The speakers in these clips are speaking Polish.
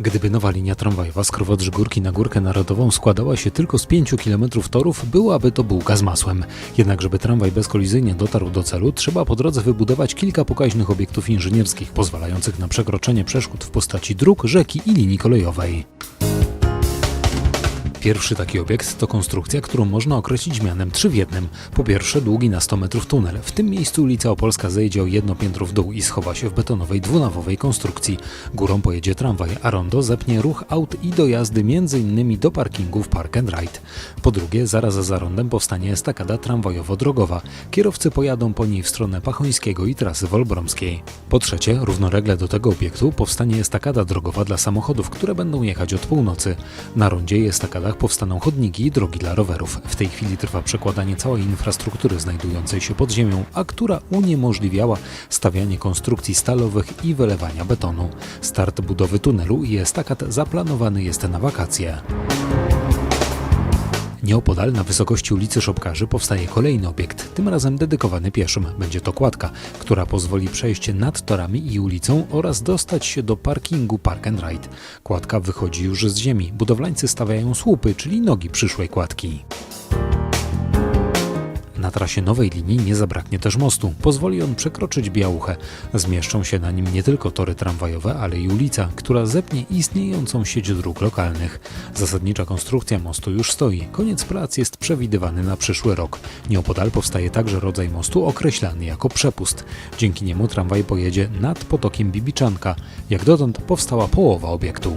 Gdyby nowa linia tramwajowa z Krowodrzy-Górki na Górkę Narodową składała się tylko z 5 km torów, byłaby to bułka z masłem. Jednak żeby tramwaj bezkolizyjnie dotarł do celu, trzeba po drodze wybudować kilka pokaźnych obiektów inżynierskich, pozwalających na przekroczenie przeszkód w postaci dróg, rzeki i linii kolejowej. Pierwszy taki obiekt to konstrukcja, którą można określić mianem 3 w jednym. Po pierwsze długi na 100 metrów tunel. W tym miejscu ulica Opolska zejdzie o jedno piętro w dół i schowa się w betonowej dwunawowej konstrukcji. Górą pojedzie tramwaj, a rondo zepnie ruch aut i dojazdy m.in. do parkingów Park and Ride. Po drugie, zaraz za rondem powstanie estakada tramwajowo-drogowa. Kierowcy pojadą po niej w stronę Pachońskiego i trasy Wolbromskiej. Po trzecie, równolegle do tego obiektu powstanie estakada drogowa dla samochodów, które będą jechać od północy. Na rondzie i powstaną chodniki i drogi dla rowerów. W tej chwili trwa przekładanie całej infrastruktury znajdującej się pod ziemią, a która uniemożliwiała stawianie konstrukcji stalowych i wylewania betonu. Start budowy tunelu i estakat zaplanowany jest na wakacje. Nieopodal na wysokości ulicy Szopkarzy powstaje kolejny obiekt, tym razem dedykowany pieszym. Będzie to kładka, która pozwoli przejść nad torami i ulicą oraz dostać się do parkingu Park and Ride. Kładka wychodzi już z ziemi. Budowlańcy stawiają słupy, czyli nogi przyszłej kładki. Na trasie nowej linii nie zabraknie też mostu. Pozwoli on przekroczyć Białuchę. Zmieszczą się na nim nie tylko tory tramwajowe, ale i ulica, która zepnie istniejącą sieć dróg lokalnych. Zasadnicza konstrukcja mostu już stoi. Koniec prac jest przewidywany na przyszły rok. Nieopodal powstaje także rodzaj mostu określany jako przepust. Dzięki niemu tramwaj pojedzie nad potokiem Bibiczanka. Jak dotąd powstała połowa obiektu.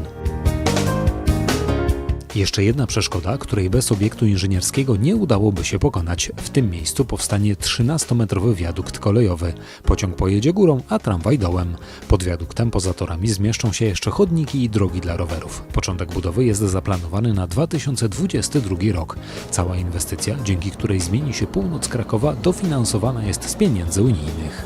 Jeszcze jedna przeszkoda, której bez obiektu inżynierskiego nie udałoby się pokonać. W tym miejscu powstanie 13-metrowy wiadukt kolejowy. Pociąg pojedzie górą, a tramwaj dołem. Pod wiaduktem poza torami zmieszczą się jeszcze chodniki i drogi dla rowerów. Początek budowy jest zaplanowany na 2022 rok. Cała inwestycja, dzięki której zmieni się północ Krakowa, dofinansowana jest z pieniędzy unijnych.